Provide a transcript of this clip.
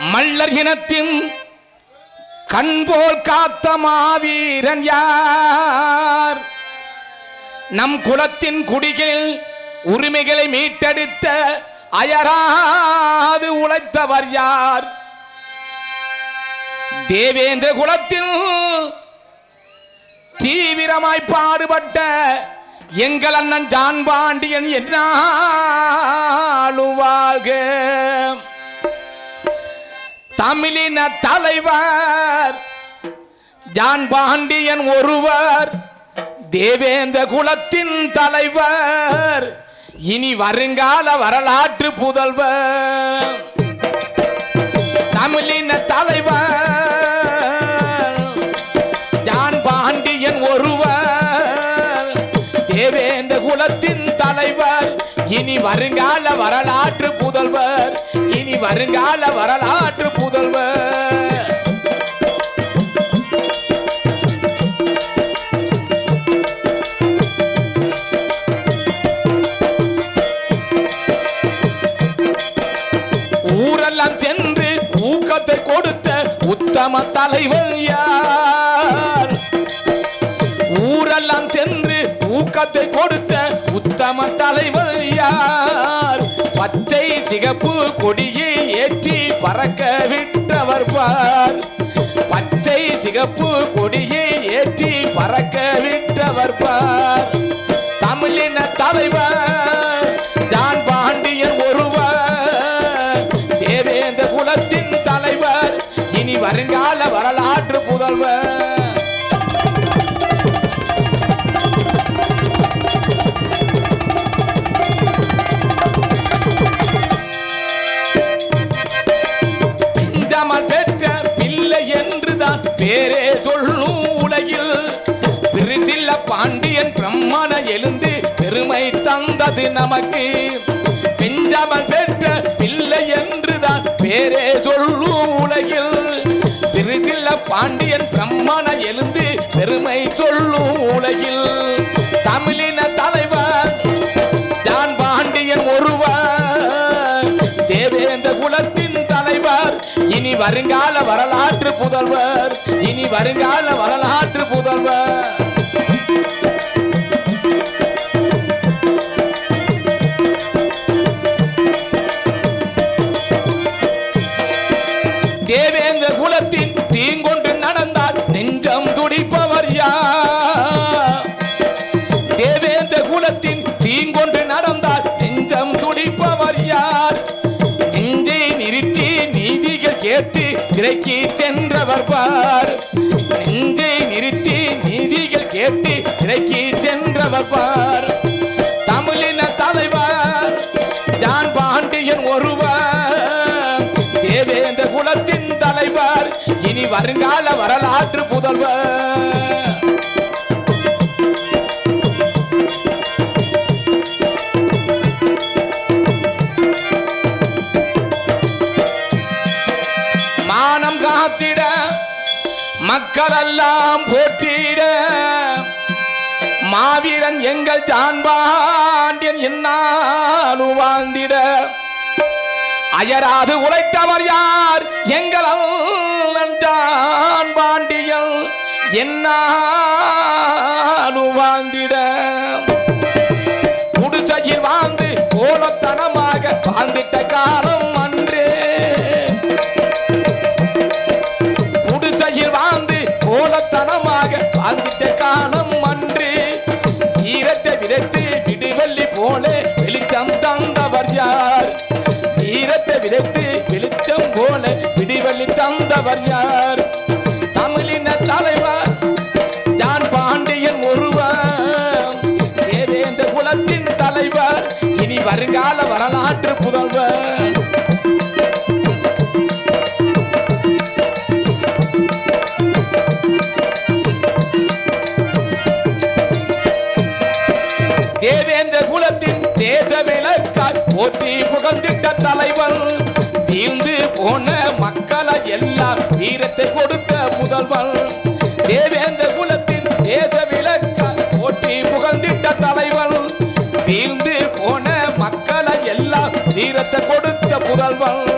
மல்லர் இனத்தின் கண்போல் காத்த மாவீரன் யார்? நம் குலத்தின் குடிகள் உரிமைகளை மீட்டெடுத்த அயராது உழைத்தவர் யார்? தேவேந்திர குலத்தில் தீவிரமாய் பாடுபட்ட எங்கள் அண்ணன் ஜான் பாண்டியன் என்னாலும் வாழ்க. தமிழின தலைவர் ஜான் பாண்டியன் ஒருவர் தேவேந்திர குலத்தின் தலைவர் இனி வருங்கால வரலாற்று புதல்வர். தமிழின தலைவர் இனி வருங்கால வரலாற்று புதல்வர். இனி வருங்கால வரலாற்று புதல்வர். ஊரெல்லாம் சென்று ஊக்கத்தை கொடுத்த உத்தம தலைவர். பச்சை சிகப்பு கொடியை ஏற்றி பறக்க விட்டவர் பார். பச்சை சிகப்பு கொடியை ஏற்றி பறக்க விட்டவர் பார். தமிழின தலைவர் ஜான் பாண்டியன் ஒருவர். தேவேந்திர குலத்தின் தலைவர் இனி வருங்கால வரலாற்று புதல்வர். நமக்கு பெஞ்சமல் பெற்ற பிள்ளை என்றுதான் பேரே சொல்லும் உலகில். திருசில்ல பாண்டியன் பிரம்மண எழுந்து பெருமை சொல்லும் உலகில். தமிழின தலைவர் ஜான் பாண்டியன் ஒருவர். தேவேந்திர குலத்தின் தலைவர் இனி வருங்கால வரலாற்று புதல்வர். இனி வருங்கால வரலாற்று புதல்வர். சிறைக்கு சென்றவர் பார். நெஞ்சை நிறுத்தி நீதிகள் கேட்டு சிறைக்கு சென்றவர் பார். தமிழின தலைவர் ஜான் பாண்டியன் ஒருவர். தேவேந்திர குலத்தின் தலைவர் இனி வருங்கால வரலாற்று புதல்வர். மக்களெல்லாம் போற்றிட. மாவீரன் எங்கள் ஜான்பாண்டியன் என்னாலும் வாழ்ந்திட. அயராது உழைத்தவர் யார்? எங்கள் அண்ணன் ஜான் என்னாலும் வாழ்ந்திட. குடிசையில் வாழ்ந்து கோலத்தனமாக வாழ்ந்திட்ட காலம் விதைத்து விடுவெள்ளி போல வெளிச்சம் தந்தவர் யார்? ஈரத்தை விதைத்து வெளிச்சம் போல விடுவெள்ளி தந்தவர் யார்? தமிழின தலைவர் ஜான் பாண்டியன் ஒருவர் தேவேந்திர குலத்தின் தலைவர் இனி வருங்கால வரலாற்று புதல்வர். தலைவன். தீர்ந்து போன மக்களை எல்லாம் வீரத்தை கொடுத்த முதல்வன். தேவேந்திர குலத்தின் தேச விளக்க போற்றி புகழ்ந்திட்ட தலைவன். தீர்ந்து போன மக்களை எல்லாம் வீரத்தை கொடுத்த புதல்வர்